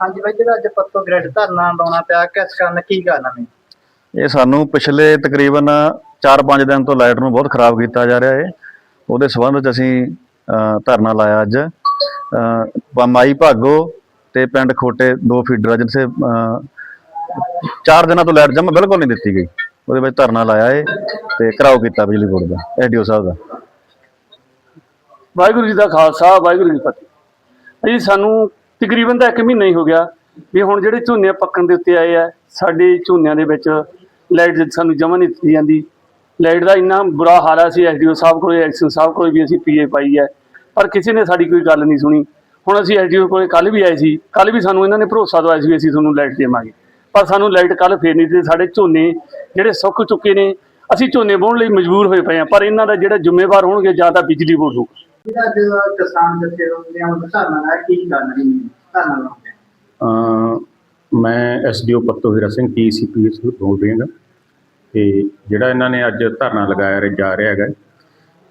ਹਾਂਜੀ ਬਾਈ ਜਿਹੜਾ ਅੱਜ ਪੱਤੋ ਗ੍ਰਿਡ ਧਰਨਾ ਲਾਉਣਾ ਪਿਆ ਕਿਸ ਕਾਰਨ ਕੀ ਕਾਰਨ ਹੈ ਇਹ ਸਾਨੂੰ ਪਿਛਲੇ ਤਕਰੀਬਨ 4-5 ਦਿਨ ਤੋਂ ਲਾਈਟ ਨੂੰ ਬਹੁਤ ਖਰਾਬ ਕੀਤਾ ਜਾ ਰਿਹਾ ਹੈ ਉਹਦੇ ਸਬੰਧ ਵਿੱਚ ਅਸੀਂ ਅ, ਧਰਨਾ ਲਾਇਆ ਅੱਜ। ਅ, ਮਾਈ ਭਾਗੋ ਤੇ ਪਿੰਡ ਖੋਟੇ ਦੋ ਫੀਡਰ ਆ ਜਿੱਥੇ ਚਾਰ ਦਿਨਾਂ ਤੋਂ ਲਾਈਟ ਜਮਾ ਬਿਲਕੁਲ ਨਹੀਂ ਦਿੱਤੀ ਗਈ। ਉਹਦੇ ਵਿੱਚ ਧਰਨਾ ਲਾਇਆ ਹੈ ਤੇ ਘਰਾਓ ਕੀਤਾ ਬਿਜਲੀ ਬੋਰਡ ਦਾ, ਐਡੀਓ ਸਾਹਿਬ ਦਾ। ਵਾਹਿਗੁਰੂ ਜੀ ਦਾ ਖਾਲਸਾ, ਵਾਹਿਗੁਰੂ ਜੀ ਫਤਿਹ। ਜੀ, ਸਾਨੂੰ ਤਕਰੀਬਨ ਤਾਂ 1 ਮਹੀਨਾ ਹੀ ਹੋ ਗਿਆ ਵੀ ਹੁਣ ਜਿਹੜੇ ਝੋਨੇ ਪੱਕਣ ਦੇ ਉੱਤੇ ਆਏ ਆ, ਸਾਡੇ ਝੋਨਿਆਂ ਦੇ ਵਿੱਚ ਲਾਈਟ ਸਾਨੂੰ ਜਮਾ ਨਹੀਂ ਦਿੱਤੀ ਜਾਂਦੀ। ਲਾਈਟ ਦਾ ਇੰਨਾ ਬੁਰਾ ਹਾਲ ਆ ਸੀ ਐਸਡੀਓ ਸਾਹਿਬ ਕੋਲੇ, ਐਕਸ਼ਨ ਸਾਹਿਬ ਕੋਲੇ ਵੀ ਅਸੀਂ ਪੀਏ ਪਾਈ ਹੈ ਪਰ ਕਿਸੇ ਨੇ ਸਾਡੀ ਕੋਈ ਗੱਲ ਨਹੀਂ ਸੁਣੀ। ਹੁਣ ਅਸੀਂ ਐਸਡੀਓ ਕੋਲੇ ਕੱਲ ਵੀ ਆਏ ਸੀ ਕੱਲ ਵੀ ਸਾਨੂੰ ਇਹਨਾਂ ਨੇ ਭਰੋਸਾ ਦਵਾਇਆ ਸੀ ਵੀ ਅਸੀਂ ਤੁਹਾਨੂੰ ਲਾਈਟ ਦੇਵਾਂਗੇ। ਪਰ ਸਾਨੂੰ ਲਾਈਟ ਕੱਲ ਫੇਰ ਨਹੀਂ ਦਿੱਤੀ ਸਾਡੇ ਝੋਨੇ ਜਿਹੜੇ ਸੁੱਕ ਚੁੱਕੇ ਨੇ ਅਸੀਂ ਝੋਨੇ ਵਾਹੁਣ ਲਈ ਮਜਬੂਰ ਹੋਏ ਪਏ ਆ ਪਰ ਇਹਨਾਂ ਦਾ ਜਿਹੜਾ ਜ਼ਿੰਮੇਵਾਰ ਹੋਣਗੇ ਜਾਂ ਤਾਂ ਬਿਜਲੀ ਬੋਰਡ ਹੋਊ। ਜਿਹੜਾ ਅੱਜ ਕਿਸਾਨ ਜਥੇਬੰਦੀਆਂ ਵੱਲੋਂ ਧਰਨਾ ਲਾਇਆ ਕੀ ਕਾਰਨ ਹੈ? ਧਰਨਾ ਦਾ ਅ ਮੈਂ ਐਸਡੀਓ ਪੱਤੋ ਹੀਰਾ ਸਿੰਘ ਟੀਸੀਪੀ ਬੋਲ ਰਿਹਾ ਹਾਂ। ਤੇ ਜਿਹੜਾ ਇਹਨਾਂ ਨੇ ਅੱਜ ਧਰਨਾ ਲਗਾਇਆ ਰਿਹਾ- ਜਾ ਰਿਹਾ ਹੈਗਾ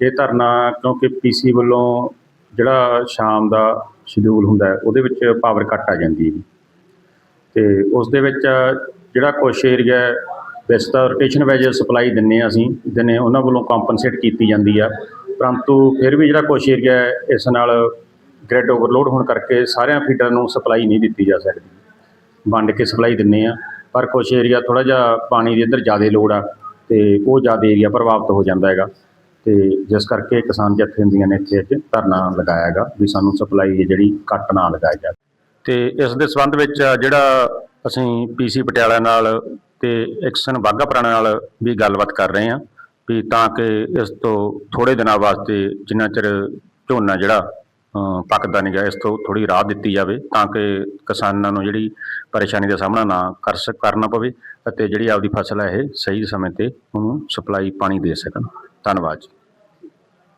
ਇਹ ਧਰਨਾ ਕਿਉਂਕਿ ਪੀਸੀ ਵੱਲੋਂ ਜਿਹੜਾ ਸ਼ਾਮ ਦਾ ਸ਼ਡਿਊਲ ਹੁੰਦਾ ਉਹਦੇ ਵਿੱਚ ਪਾਵਰ ਕੱਟ ਆ ਜਾਂਦੀ ਹੈ ਤੇ ਉਸ ਦੇ ਵਿੱਚ ਜਿਹੜਾ ਕੁਛ ਏਰੀਆ ਵੈਸੇ ਤਾਂ ਰੋਟੇਸ਼ਨ ਵੈਜ ਸਪਲਾਈ ਦਿੰਨੇ ਆ ਅਸੀਂ, ਦਿਨੇ ਉਹਨਾਂ ਵੱਲੋਂ ਕੰਪਨਸੇਟ ਕੀਤੀ ਜਾਂਦੀ ਆ। ਪਰੰਤੂ ਫਿਰ ਵੀ ਜਿਹੜਾ ਕੁਛ ਏਰੀਆ ਇਸ ਨਾਲ ਗ੍ਰਿਡ ਓਵਰਲੋਡ ਹੋਣ ਕਰਕੇ ਸਾਰਿਆਂ ਫੀਡਰਾਂ ਨੂੰ ਸਪਲਾਈ ਨਹੀਂ ਦਿੱਤੀ ਜਾ ਸਕਦੀ। ਵੰਡ ਕੇ ਸਪਲਾਈ ਦਿੰਨੇ ਆ ਪਰ ਕੁਛ ਏਰੀਆ ਥੋੜਾ ਜਿਹਾ ਪਾਣੀ ਦੇ ਅੰਦਰ ਜ਼ਿਆਦਾ ਲੋੜ ਆ, ਤੇ ਉਹ ਜ਼ਿਆਦਾ ਏਰੀਆ ਪ੍ਰਭਾਵਿਤ ਹੋ ਜਾਂਦਾ ਹੈਗਾ। ਤੇ ਜਿਸ ਕਰਕੇ ਕਿਸਾਨ ਜਥੇਬੰਦੀਆਂ ਨੇ ਇੱਥੇ ਅੱਜ ਧਰਨਾ ਲਗਾਇਆ ਹੈਗਾ ਵੀ ਸਾਨੂੰ ਸਪਲਾਈ ਜਿਹੜੀ ਕੱਟ ਨਾ ਲਗਾਈ ਜਾਵੇ। ਤੇ ਇਸ ਦੇ ਸੰਬੰਧ ਵਿੱਚ ਜਿਹੜਾ ਅਸੀਂ ਪੀਸੀ ਪਟਿਆਲਾ ਨਾਲ ਤੇ ਐਕਸ਼ਨ ਬਾਗਾ ਪੁਰਾਣਾ ਨਾਲ ਵੀ ਗੱਲਬਾਤ ਕਰ ਰਹੇ ਹਾਂ ਵੀ ਤਾਂ ਕਿ ਇਸ ਤੋਂ ਥੋੜੇ ਦਿਨਾਂ ਵਾਸਤੇ ਜਿੰਨਾ ਚਿਰ ਝੋਨਾ ਜਿਹੜਾ ਪੱਕਦਾ ਨਹੀਂ ਗਿਆ ਇਸ ਤੋਂ ਥੋੜੀ ਰਾਹਤ ਦਿੱਤੀ ਜਾਵੇ ਤਾਂ ਕਿ ਕਿਸਾਨਾਂ ਨੂੰ ਜਿਹੜੀ ਪਰੇਸ਼ਾਨੀ ਦਾ ਸਾਹਮਣਾ ਨਾ ਕਰ ਸਕ ਕਰਨਾ ਪਵੇ ਅਤੇ ਜਿਹੜੀ ਆਪਦੀ ਫਸਲ ਹੈ ਇਹ ਸਹੀ ਸਮੇਂ ਤੇ ਉਹਨੂੰ ਸਪਲਾਈ ਪਾਣੀ ਦੇ ਸਕਣ। ਧੰਨਵਾਦ ਜੀ।